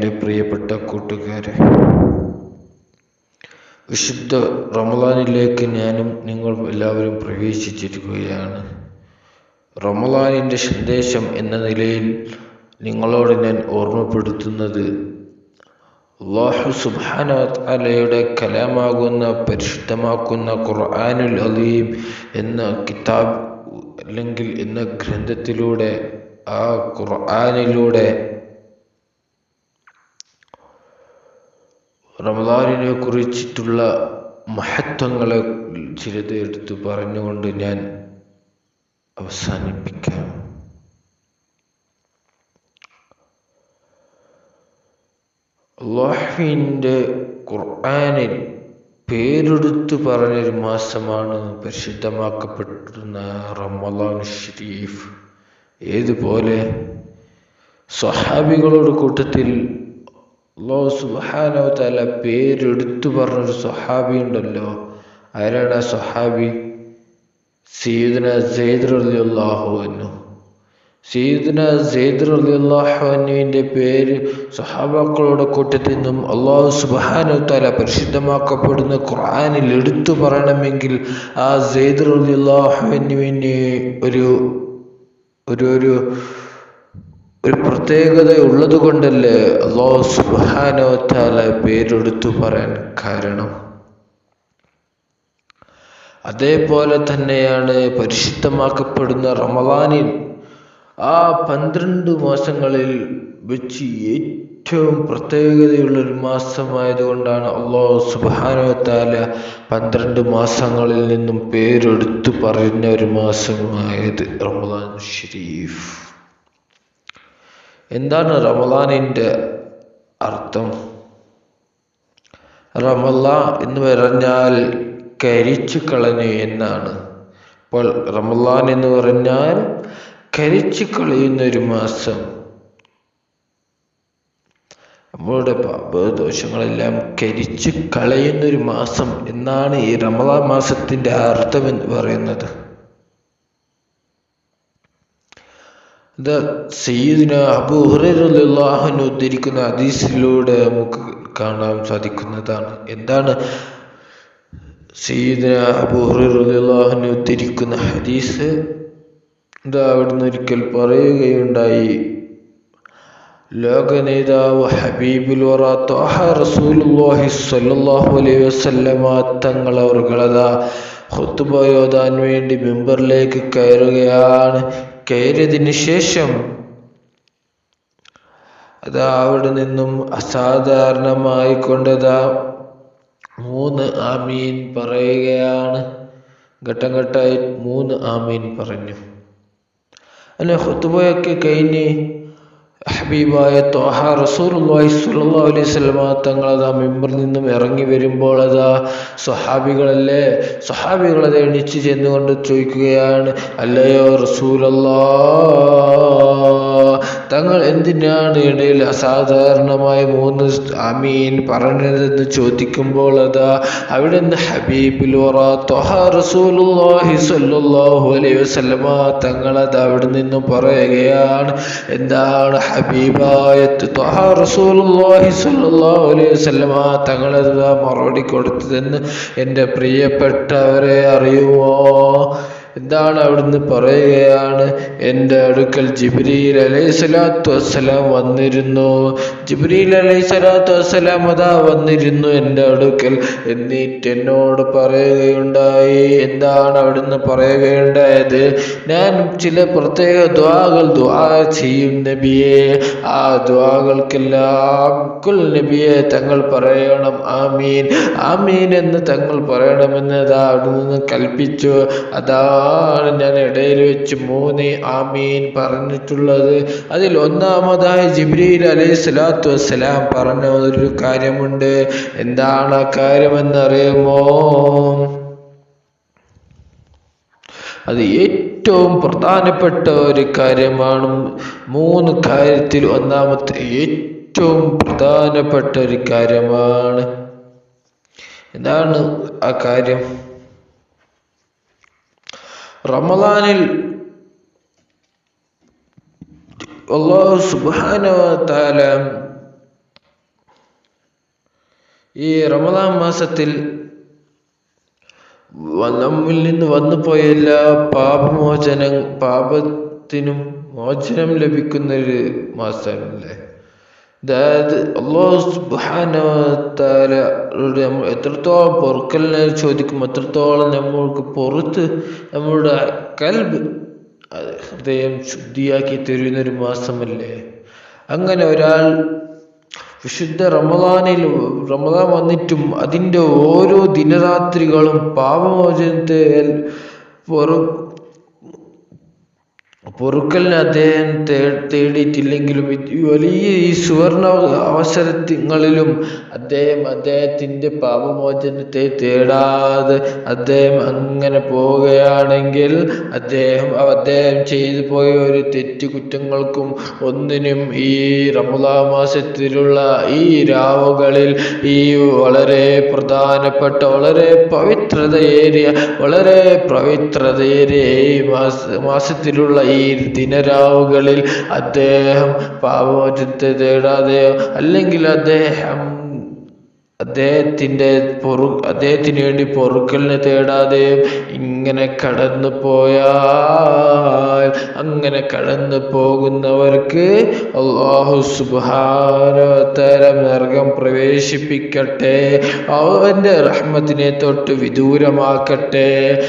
എന്റെ പ്രിയപ്പെട്ട കൂട്ടുകാരെ വിശുദ്ധ റമദാനിലേക്ക് ഞാനും നിങ്ങൾ എല്ലാവരും പ്രവേശിച്ചിരിക്കുകയാണ്. റമദാനിന്റെ സന്ദേശം എന്ന നിലയിൽ നിങ്ങളോട് ഞാൻ ഓർമ്മപ്പെടുത്തുന്നത് അള്ളാഹു സുബാന അലയുടെ കലാമാകുന്ന പരിശുദ്ധമാക്കുന്ന ഖുർആാനുൽ അലീം എന്ന കിതാബ് അല്ലെങ്കിൽ എന്ന ഗ്രന്ഥത്തിലൂടെ ആ ഖുർആാനിലൂടെ റമദാനിനെ കുറിച്ചിട്ടുള്ള മഹത്വങ്ങളെ ചിലത് എടുത്തു പറഞ്ഞുകൊണ്ട് ഞാൻ അവസാനിപ്പിക്കാം. അള്ളാഹുവിന്റെ ഖുർആാനിൽ പേരെടുത്തു പറഞ്ഞൊരു മാസമാണ് പരിശുദ്ധമാക്കപ്പെട്ടിരുന്ന റമദാൻ ഷരീഫ്. ഏതുപോലെ സ്വഹാബികളുടെ കൂട്ടത്തിൽ അള്ളാഹു സുബാനോ തല പേരെടുത്തു പറഞ്ഞൊരു സ്വഹാബി ഉണ്ടല്ലോ. ആരാണ് ആ സ്വഹാബി? സീദന സെയ്ദ് അൻഹു. സീദന സെയ്ദ് റളിയല്ലാഹു അൻഹുവിന്റെ പേര് സ്വഹാബാക്കളുടെ കൂട്ടത്തിൽ നിന്നും അള്ളാഹു സുബാനോ തല പരിശുദ്ധമാക്കപ്പെടുന്ന ഖുർആനിൽ എടുത്തു പറയണമെങ്കിൽ ആ സെയ്ദ് അൻഹുവിന് ഒരു ഒരു ഒരു ഒരു പ്രത്യേകത ഉള്ളത് കൊണ്ടല്ലേ അള്ളാഹു സുബാനോ താല പേരെടുത്തു പറയാൻ കാരണം? അതേപോലെ തന്നെയാണ് പരിശുദ്ധമാക്കപ്പെടുന്ന റമദാനിൽ ആ പന്ത്രണ്ട് മാസങ്ങളിൽ വെച്ച് ഏറ്റവും പ്രത്യേകതയുള്ള ഒരു മാസമായതുകൊണ്ടാണ് അള്ളാഹു സുബാനോ താല പന്ത്രണ്ട് മാസങ്ങളിൽ നിന്നും പേരെടുത്തു പറയുന്ന ഒരു മാസമായത് റമദാൻ ഷരീഫ് എന്താണ് റമദാനിന്റെ അർത്ഥം? റമല എന്ന് പറഞ്ഞാൽ കരിച്ചു കളഞ്ഞു എന്നാണ്. അപ്പോൾ റമലാൻ എന്ന് പറഞ്ഞാൽ കരിച്ചു കളയുന്ന ഒരു മാസം. നമ്മളുടെ പാപദോഷങ്ങളെല്ലാം കരിച്ചു കളയുന്ന ഒരു മാസം എന്നാണ് ഈ റമദാൻ മാസത്തിന്റെ അർത്ഥം എന്ന് പറയുന്നത്. ഇത് അബൂ ഉദ്ധരിക്കുന്ന ഹദീസിലൂടെ നമുക്ക് കാണാൻ സാധിക്കുന്നതാണ്. എന്താണ് സയ്യിദിന അബൂ ഉദ്ധരിക്കുന്ന ഹദീസ്? ഇത് അവിടുന്ന് ഒരിക്കൽ പറയുകയുണ്ടായി ലോക നേതാവ് ഹബീബുൽ റസൂലുള്ളാഹി സ്വല്ലല്ലാഹു അലൈഹി വസല്ലമ തങ്ങൾ അവർകളതാ ഹുത്തുബ വേണ്ടി മെമ്പറിലേക്ക് കയറുകയാണ്. കയറിയതിന് ശേഷം അതാ അവിടെ നിന്നും അസാധാരണമായി കൊണ്ടതാ മൂന്ന് ആമീൻ പറയുകയാണ്. ഘട്ടം ഘട്ടമായി മൂന്ന് ആമീൻ പറഞ്ഞു. അല്ലെ ഹുത്തുബയൊക്കെ കഴിഞ്ഞ് ഹബീബായ തോഹ റസൂലുള്ളാഹി സുല്ലാ അലൈഹി സ്വലമ തങ്ങൾ അതാ മെമ്പറിൽ നിന്നും ഇറങ്ങി വരുമ്പോൾ അതാ സ്വഹാബികളല്ലേ? സ്വഹാബികളത് എണിച്ച് ചെന്നുകൊണ്ട് ചോദിക്കുകയാണ് അല്ലയോ റസൂലല്ലാ തങ്ങൾ എന്തിനാണ് ഇടയിൽ അസാധാരണമായി മൂന്ന് അമീൻ പറഞ്ഞതെന്ന് ചോദിക്കുമ്പോൾ അതാ അവിടെ നിന്ന് ഹബീബിൽ ത്വഹ റസൂലുള്ളാഹി സ്വല്ലല്ലാഹു അലൈഹി വസല്ലമ തങ്ങൾ അത് അവിടെ നിന്നും പറയുകയാണ്. എന്താണ് ഹബീബായത്ത് തങ്ങളത് മറുപടി കൊടുത്തതെന്ന് എന്റെ പ്രിയപ്പെട്ടവരെ അറിയുമോ? എന്താണ് അവിടുന്ന് പറയുകയാണ് എന്റെ അടുക്കൽ ജിബ്രീൽ അലൈഹി സ്വലാത്തു വസ്സലാം വന്നിരുന്നു. ജിബ്രീൽ അലൈഹി സ്വലാത്തു വസ്സലാം അതാ വന്നിരുന്നു എന്റെ അടുക്കൽ. എന്നിട്ട് എന്നോട് പറയുകയുണ്ടായി എന്താണ് അവിടുന്ന് പറയുകയുണ്ടായത്? ഞാൻ ചില പ്രത്യേക ദ്വാകൾ ദ്വാ ചെയ്യും നബിയെ. ആ ദ്വാകൾക്കെല്ലാം കുൽ നബിയെ തങ്ങൾ പറയണം. ആമീൻ. ആമീൻ എന്ന് തങ്ങൾ പറയണമെന്ന് അതാ അവിടെ നിന്ന് കൽപ്പിച്ചു. അതാ ആണ് ഞാൻ ഇടയിൽ വെച്ച് മൂന്ന് ആമീൻ പറഞ്ഞിട്ടുള്ളത്. അതിൽ ഒന്നാമതായി ജിബ്രീൽ അലൈഹി സ്വലാത്തു വസ്സലാം പറഞ്ഞ ഒരു കാര്യമുണ്ട്. എന്താണ് ആ കാര്യമെന്നറിയുമോ? അത് ഏറ്റവും പ്രധാനപ്പെട്ട ഒരു കാര്യമാണ്. മൂന്ന് കാര്യത്തിൽ ഒന്നാമത്തെ ഏറ്റവും പ്രധാനപ്പെട്ട ഒരു കാര്യമാണ്. എന്താണ് ആ കാര്യം? റമദാനിൽ അള്ളാഹു സുബാന ഈ റമദാൻ മാസത്തിൽ നമ്മിൽ നിന്ന് വന്നുപോയ എല്ലാ പാപമോചന പാപത്തിനും മോചനം ലഭിക്കുന്നൊരു മാസമല്ലേ? അതായത് അള്ളാഹു സുബാനോട് നമ്മൾ എത്രത്തോളം പൊറുക്കലിനെ ചോദിക്കും എത്രത്തോളം നമ്മൾക്ക് പുറത്ത് നമ്മളുടെ കൽബ് ഹൃദയം ശുദ്ധിയാക്കി തരുന്ന ഒരു മാസമല്ലേ? അങ്ങനെ ഒരാൾ വിശുദ്ധ റമദാനിൽ റമദാൻ വന്നിട്ടും അതിന്റെ ഓരോ ദിനരാത്രികളും പാപമോചനത്തെ പൊറു പൊറുക്കലിന് അദ്ദേഹം തേ തേടിയിട്ടില്ലെങ്കിലും വലിയ ഈ സുവർണ അവസരങ്ങളിലും അദ്ദേഹം അദ്ദേഹത്തിന്റെ പാപമോചനത്തെ തേടാതെ അദ്ദേഹം അങ്ങനെ പോവുകയാണെങ്കിൽ അദ്ദേഹം അദ്ദേഹം ചെയ്തു പോയ ഒരു തെറ്റ് കുറ്റങ്ങൾക്കും ഒന്നിനും ഈ റമദാ മാസത്തിലുള്ള ഈ രാവുകളിൽ ഈ വളരെ പ്രധാനപ്പെട്ട വളരെ പവിത്രതയേറിയ വളരെ പവിത്രതയേറിയ ഈ മാസ മാസത്തിലുള്ള ഈ ദിനരാവുകളിൽ അദ്ദേഹം പാപമോചനത്തെ തേടാതെയോ അല്ലെങ്കിൽ അദ്ദേഹം അദ്ദേഹത്തിന്റെ പൊറു അദ്ദേഹത്തിന് വേണ്ടി പൊറുക്കലിനെ തേടാതെ ഇങ്ങനെ കടന്നു പോയാൽ അങ്ങനെ കടന്നു പോകുന്നവർക്ക് അള്ളാഹു സുബാനോത്തരം നരകം പ്രവേശിപ്പിക്കട്ടെ. അവന്റെ റഹ്മത്തിനെ തൊട്ട് വിദൂരമാക്കട്ടെ.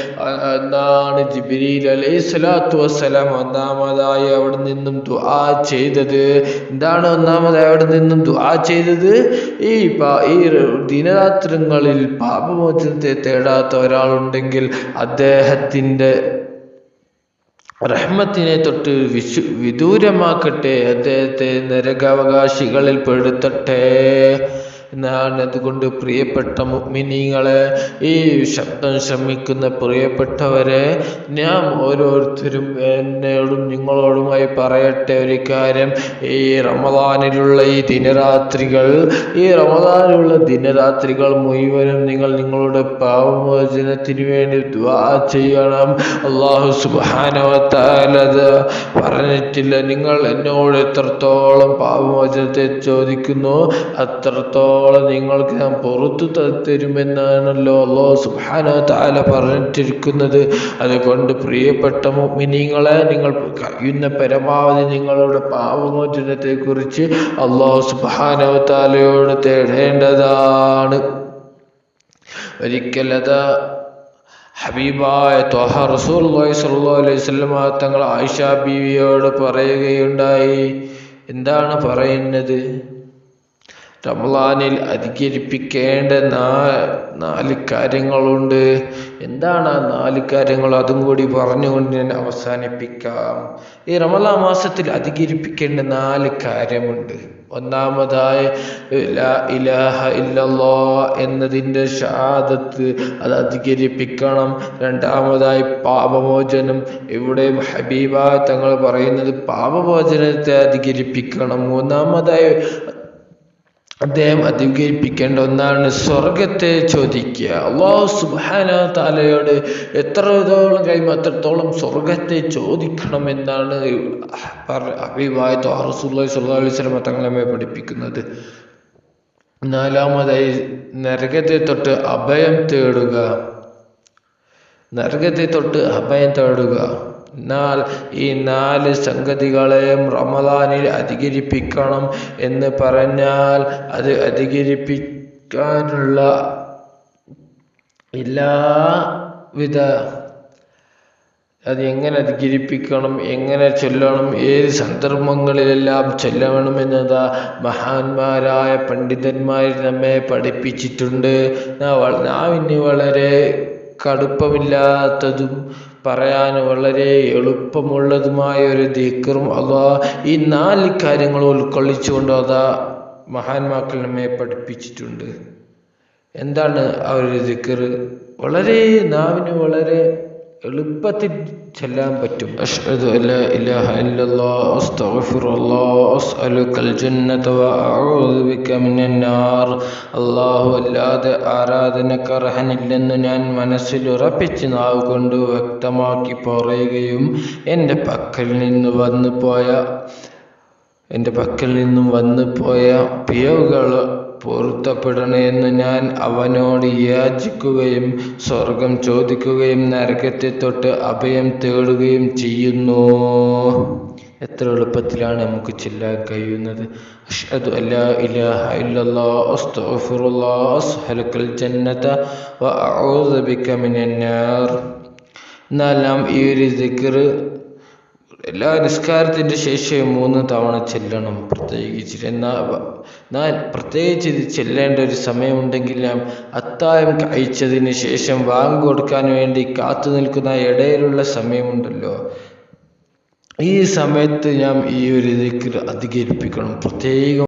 എന്നാണ് ജിബിരിൽ അലൈഹി സ്വലാത്തു വസ്സലാം ഒന്നാമതായി അവിടെ നിന്നും ദുആ ചെയ്തത്. എന്താണ് ഒന്നാമതായി അവിടെ നിന്നും ദുആ ചെയ്തത്? ഈ ഈ ദിനരാത്രങ്ങളിൽ പാപമോചനത്തെ തേടാത്ത ഒരാളുണ്ടെങ്കിൽ അദ്ദേഹത്തിന്റെ റഹ്മത്തിനെ തൊട്ട് വിശു വിദൂരമാക്കട്ടെ. അദ്ദേഹത്തെ നരകാവകാശികളിൽ പെടുത്തട്ടെ. എന്നാണ് അതുകൊണ്ട് പ്രിയപ്പെട്ട മുഅ്മിനീങ്ങളെ ഈ ശബ്ദം ശ്രമിക്കുന്ന പ്രിയപ്പെട്ടവരെ ഞാൻ ഓരോരുത്തരും എന്നോടും നിങ്ങളോടുമായി പറയട്ടെ ഒരു കാര്യം. ഈ റമദാനിലുള്ള ഈ ദിനരാത്രികൾ ഈ റമദാനിലുള്ള ദിനരാത്രികൾ മുഴുവനും നിങ്ങൾ നിങ്ങളുടെ പാവമോചനത്തിന് വേണ്ടി ദുആ ചെയ്യണം. അള്ളാഹു സുബാനവത്താലത് പറഞ്ഞിട്ടില്ല. നിങ്ങൾ എന്നോട് എത്രത്തോളം പാവമോചനത്തെ ചോദിക്കുന്നു അത്രത്തോളം നിങ്ങൾക്ക് ഞാൻ പുറത്തു തരുമെന്നാണല്ലോ തരുമെന്നാണല്ലോ അള്ളാഹു താല പറഞ്ഞിട്ടിരിക്കുന്നത്. അതുകൊണ്ട് പ്രിയപ്പെട്ട മിനിങ്ങളെ നിങ്ങൾ കഴിയുന്ന പരമാവധി നിങ്ങളുടെ പാവമോചനത്തെ കുറിച്ച് അള്ളാഹു താലയോട് തേടേണ്ടതാണ്. ഒരിക്കലത് ഹബീബായ ത്വഹ സ്വല്ലല്ലാഹു അലൈഹി വസല്ലമ തങ്ങൾ ആയിഷ ബീവിയോട് പറയുകയുണ്ടായി. എന്താണ് പറയുന്നത്? റമളാനിൽ അധികരിപ്പിക്കേണ്ട നാ നാല് കാര്യങ്ങളുണ്ട്. എന്താണ് ആ നാല് കാര്യങ്ങൾ? അതും കൂടി പറഞ്ഞുകൊണ്ട് ഞാൻ അവസാനിപ്പിക്കാം. ഈ റമലാ മാസത്തിൽ അധികരിപ്പിക്കേണ്ട നാല് കാര്യമുണ്ട്. ഒന്നാമതായി ഇലാഹ ഇല്ലല്ലോ എന്നതിന്റെ ഷാദത്ത് അത് അധികരിപ്പിക്കണം. രണ്ടാമതായി പാപമോചനം. ഇവിടെ ഹബീബ തങ്ങൾ പറയുന്നത് പാപമോചനത്തെ അധികരിപ്പിക്കണം. മൂന്നാമതായി അദ്ദേഹം അധികരിപ്പിക്കേണ്ട ഒന്നാണ് സ്വർഗത്തെ ചോദിക്കുക. അള്ളാഹു സുബാന താലയോട് എത്രത്തോളം കഴിയുമ്പോൾ അത്രത്തോളം സ്വർഗത്തെ ചോദിക്കണം എന്നാണ് അഭിവായ റസൂല്ലി സ്വല്ലാ അലൈഹി സ്വലമ തങ്ങൾ പഠിപ്പിക്കുന്നത്. നാലാമതായി നരകത്തെ തൊട്ട് അഭയം തേടുക. നരകത്തെ തൊട്ട് അഭയം തേടുക. എന്നാൽ ഈ നാല് സംഗതികളെയും റമദാനിൽ അധികരിപ്പിക്കണം എന്ന് പറഞ്ഞാൽ അത് അധികരിപ്പിക്കാനുള്ള എല്ലാവിധ അത് എങ്ങനെ അധികരിപ്പിക്കണം എങ്ങനെ ചൊല്ലണം ഏത് സന്ദർഭങ്ങളിലെല്ലാം ചൊല്ലണമെന്നത് മഹാന്മാരായ പണ്ഡിതന്മാർ നമ്മെ പഠിപ്പിച്ചിട്ടുണ്ട്. നാവിന് വളരെ കടുപ്പമില്ലാത്തതും പറയാൻ വളരെ എളുപ്പമുള്ളതുമായ ഒരു ദിക്കറും അതാ ഈ നാല് കാര്യങ്ങൾ ഉൾക്കൊള്ളിച്ചുകൊണ്ട് അതാ മഹാന്മാക്കൾ നമ്മെ പഠിപ്പിച്ചിട്ടുണ്ട്. എന്താണ് ആ ഒരു ദിക്കറ് വളരെ നാവിന് വളരെ എളുപ്പത്തിൽ ചെല്ലാൻ പറ്റും. അഷ്ഹദു അസ്അലുക്കൽ ജന്നത ബിക അല്ലാഹു അല്ലാതെ ആരാധനക്ക് അർഹനില്ലെന്ന് ഞാൻ മനസ്സിൽ ഉറപ്പിച്ച് നാവ് കൊണ്ട് വ്യക്തമാക്കി പറയുകയും എന്റെ പക്കൽ നിന്ന് വന്നു പോയ എന്റെ പക്കൽ നിന്നും വന്നു പോയ പിഴവുകൾ പൊരുത്തപ്പെടണേ എന്ന് ഞാൻ അവനോട് യാചിക്കുകയും സ്വർഗം ചോദിക്കുകയും നരകത്തെ തൊട്ട് അഭയം തേടുകയും ചെയ്യുന്നു. എത്ര എളുപ്പത്തിലാണ് നമുക്ക് ചെല്ലാൻ കഴിയുന്നത്. അഷ്ഹദു ഇല്ലല്ലാഹ് ജന്നത ബിക മിനന്നാർ നാർ. എന്നാൽ നാം ഈ ഒരു എല്ലാ നിസ്കാരത്തിന്റെ ശേഷം മൂന്ന് തവണ ചെല്ലണം പ്രത്യേകിച്ച്. എന്നാൽ എന്നാൽ പ്രത്യേകിച്ച് ഇത് ചെല്ലേണ്ട ഒരു സമയമുണ്ടെങ്കിൽ നാം അത്തായം കഴിച്ചതിന് ശേഷം വാങ്ങ് കൊടുക്കാൻ വേണ്ടി കാത്തു നിൽക്കുന്ന ഇടയിലുള്ള സമയമുണ്ടല്ലോ. ഈ സമയത്ത് ഞാൻ ഈ ഒരു ഇതിക്ക് അധികരിപ്പിക്കണം. പ്രത്യേകം